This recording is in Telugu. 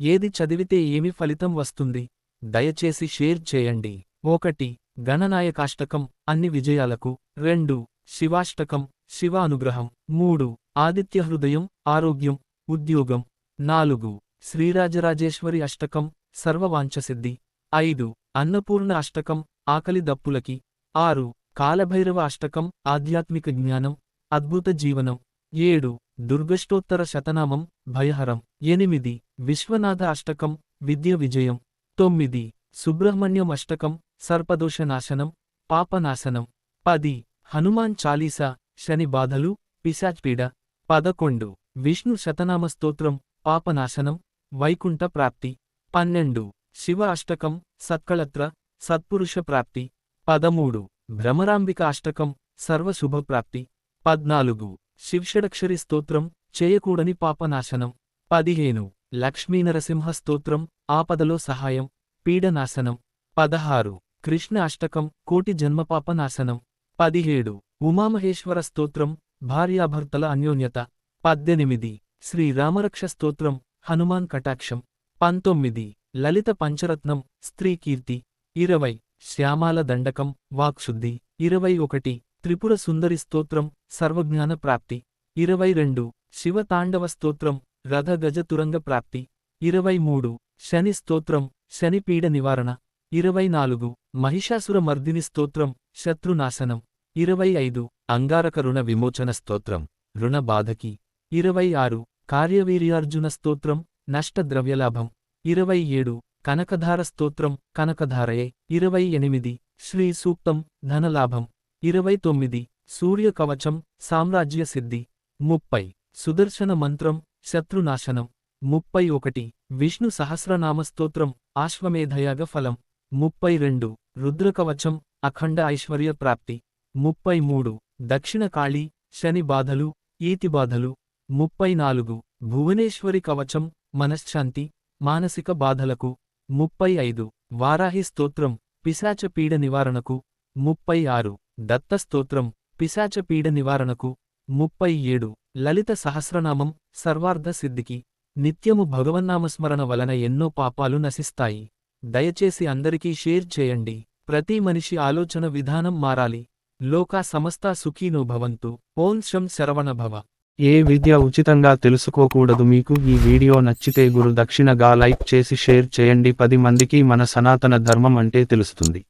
ఏది చదివితే ఏమి ఫలితం వస్తుంది? దయచేసి షేర్ చేయండి. ఒకటి గణనాయకాష్టకం అన్ని విజయాలకు. రెండు శివాష్టకం శివ అనుగ్రహం. మూడు ఆదిత్య హృదయం ఆరోగ్యం ఉద్యోగం. నాలుగు శ్రీరాజరాజేశ్వరి అష్టకం సర్వవాంఛసిద్ధి. ఐదు అన్నపూర్ణ అష్టకం ఆకలి దప్పులకి. ఆరు కాలభైరవ అష్టకం ఆధ్యాత్మిక జ్ఞానం అద్భుత జీవనం. ఏడు దుర్గష్టోత్తర శతనామం భయహరం. ఎనిమిది విశ్వనాథ అష్టకం విద్య విజయం. తొమ్మిది. సుబ్రహ్మణ్యం అష్టకం సర్పదోషనాశనం పాపనాశనం. పది. హనుమాన్ చాలీసా శని బాధలు పిశాచ్పీడ పదకొండు. విష్ణు శతనామ స్తోత్రం పాపనాశనం వైకుంఠ ప్రాప్తి. పన్నెండు. శివ అష్టకం సత్కళత్ర సత్పురుష ప్రాప్తి. పదమూడు. భ్రమరాంబిక అష్టకం సర్వశుభప్రాప్తి పద్నాలుగు. శివషడక్షరి స్తోత్రం చేయకూడని పాపనాశనం. పదిహేను. లక్ష్మీనరసింహ స్తోత్రం ఆపదలో సహాయం పీడనాశనం. పదహారు. కృష్ణ అష్టకం కోటి జన్మపాపనాశనం పదిహేడు. ఉమామహేశ్వర స్తోత్రం భార్యాభర్తల అన్యోన్యత. పద్దెనిమిది. శ్రీరామరక్ష స్తోత్రం హనుమాన్ కటాక్షం. పంతొమ్మిది. లలిత పంచరత్నం స్త్రీ కీర్తి. ఇరవై. శ్యామాల దండకం వాక్శుద్ధి. ఇరవై ఒకటి. త్రిపుర సుందరి స్తోత్రం సర్వజ్ఞాన ప్రాప్తి. ఇరవై రెండు. శివతాండవ స్తోత్రం రథ గజ తురంగ ప్రాప్తి. ఇరవై మూడు. శని స్తోత్రం శనిపీడ నివారణ. ఇరవై నాలుగు. మహిషాసుర మర్దిని స్తోత్రం శత్రునాశనం ఇరవై ఐదు. అంగారక రుణ విమోచన స్తోత్రం రుణ బాధకి. ఇరవై ఆరు. కార్యవీర్యార్జున స్తోత్రం నష్టద్రవ్యలాభం. ఇరవై ఏడు. కనకధార స్తోత్రం కనకధారయే. ఇరవై ఎనిమిది. శ్రీ సూక్తం ధనలాభం. ఇరవై తొమ్మిది. సూర్య కవచం సామ్రాజ్య సిద్ధి. ముప్పై. సుదర్శన మంత్రం శత్రునాశనం. ముప్పై ఒకటి. విష్ణు సహస్రనామ స్తోత్రం. ఆశ్వమేధయాగ ఫలం. ముప్పై రెండు. రుద్రకవచం. అఖండ ఐశ్వర్య ప్రాప్తి. ముప్పై మూడు. దక్షిణ కాళీ. శని బాధలు. ఈతి బాధలు. ముప్పై నాలుగు. భువనేశ్వరి కవచం. మనశ్శాంతి. మానసిక బాధలకు. ముప్పై ఐదు. వారాహి స్తోత్రం. పిశాచ పీడ నివారణకు. ముప్పై ఆరు. దత్త స్తోత్రం. పిశాచ పీడ నివారణకు. ముప్పై ఏడు. లలిత సహస్రనామం సర్వార్థ సిద్ధికి నిత్యము భగవన్నామస్మరణ వలన ఎన్నో పాపాలు నశిస్తాయి. దయచేసి అందరికీ షేర్ చేయండి. ప్రతి మనిషి ఆలోచన విధానం మారాలి. లోకా సమస్తా సుఖీనో భవంతు. ఓం శం శరవణ భవ. ఏ విద్య ఉచితంగా తెలుసుకోకూడదు మీకు ఈ వీడియో నచ్చితే గురు దక్షిణగా లైక్ చేసి షేర్ చేయండి. పది మందికి మన సనాతన ధర్మం అంటే తెలుస్తుంది.